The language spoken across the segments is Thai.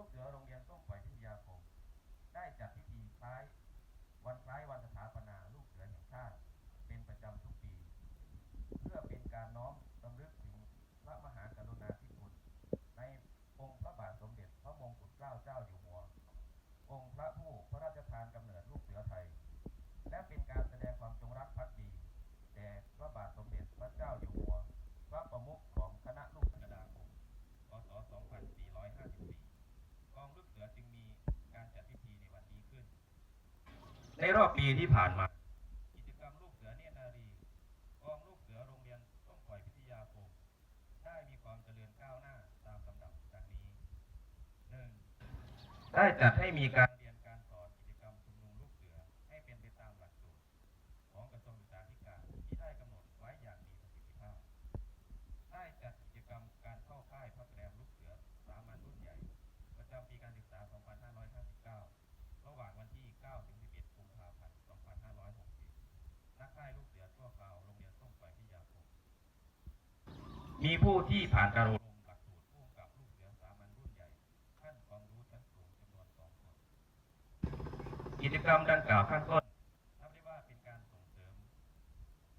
ลูกเสือโรงเรียนส้มปล่อยพิทยาคม ได้จัดพิธีคล้ายวันคล้ายวันสถาปนาลูกเสือแห่งชาติ เป็นประจำทุกปี เพื่อเป็นการน้อมรำลึกถึงพระมหากรุณาธิคุณ ในองค์พระบาทสมเด็จพระมงกุฎเกล้าเจ้าอยู่หัว องค์พระผู้พระราชทานกำเนิดลูกเสือไทย และเป็นการแสดงความจงรักภักดีแด่พระบาทสมเด็จพระเจ้าอยู่หัว พระประมุขของคณะลูกเสือดาคมพศ 2454 กองลูกเสือจึงมีการจัดพิธีในวันนี้ขึ้น ในรอบปีที่ผ่านมา กิจกรรมลูกเสือเนตรนารีกองลูกเสือโรงเรียนต้มข่อยพิทยาคมได้มีความเจริญก้าวหน้าตามลำดับดังนี้ 1. ได้จัดให้มีการ มีผู้ที่ผ่านการอบรมหลักสูตรผู้กำกับลูกเสือสามัญรุ่นใหญ่ขั้นความรู้ชั้นสูงจำนวนสองคน กิจกรรมดังกล่าวข้างต้นบได้ว่าเป็นการส่งเสริม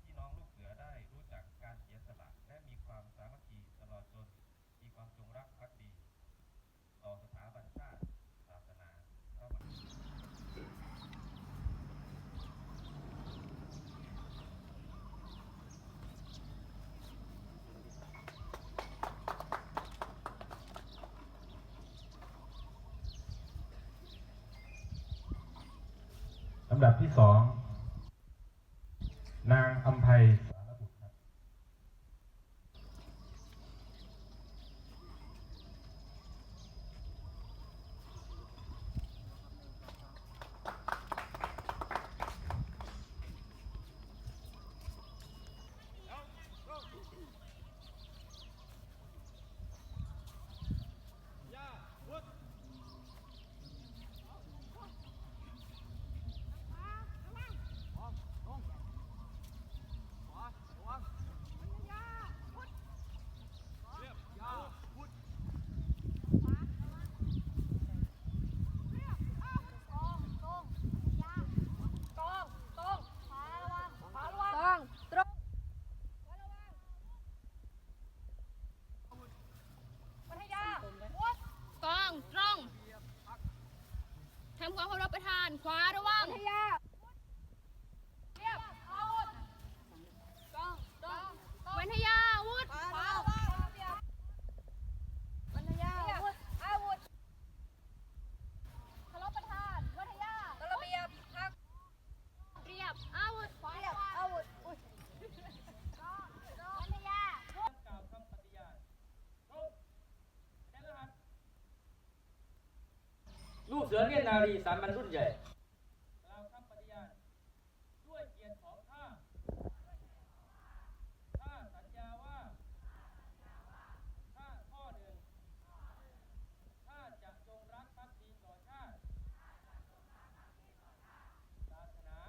พี่น้องลูกเสือได้รู้จักการเสียสละ และมีความสามัคคีตลอดจนมีความจงรักภักดี ต่อสถาบันชาติ ศาสนาพระมหากษัตริย์ ลำ ดับที่สอง นางอัมภัยสารบุตรครับ ต้องตรงพัทยาวุฒ กองตรงทำความเคารพประธาน ขวาระวังพัทยาเรียบอาวุธตรงตรง วันทยาวุธ ขวาระวังพัทยาวุฒอาวุธ เคารพประธาน วัทยา ตระเบียบพัก เรียบ อาวุธ ขวา เรีย ระ บ วัง อาวุธอุ้ย วันทยา กล่าวคำปฏิญาณตรงแน่นอน ลูกเสือเนารีสามัญรุ่นใหญ่ กล่าวคำปฏิญาณ ด้วยเกียรติของข้า ข้าสัญญาว่า ข้าข้อหนึ่ง ข้าจะจงรักภักดีต่อชาติ ศาสนา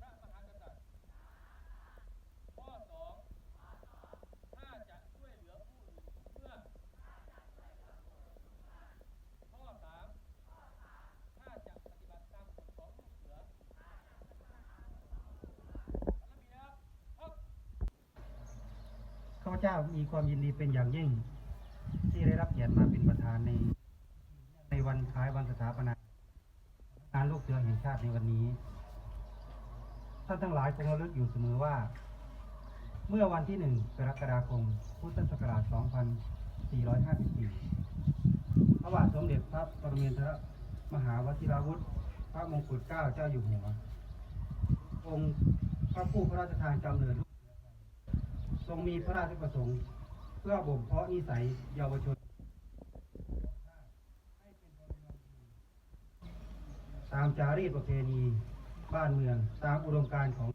พระมหากษัตริย์ ข้อสอง ข้าจะช่วยเหลือผู้อื่นทุกเมื่อ ข้อสามข้าจะปฏิบัติตามกฎของลูกเสือระเบียบพัก ข้าพ เจ้ามีความยินดีเป็นอย่างยิ่ง ที่ได้รับเกียรติมาเป็นประธานใน ในวันคล้ายวันสถาปนางานลูกเสือแห่งชาติในวันนี้ ท่านทั้งหลายคงระลึกอยู่เสมอว่า เมื่อวันที่หนึ่งกรกฎาคม พุทธศักราช 2454 พระบาทสมเด็จพระปรมินทรมหาวชิราวุธ พระมงกุฎเกล้าเจ้าอยู่หัว องค์พระผู้พระราชทานกำเนิด รงมีพระราชประสงค์ เพื่อบ่มเพาะนิสัยเยาวชน ตามจารีตประเพณีบ้านเมืองตามอุดมการณ์ของ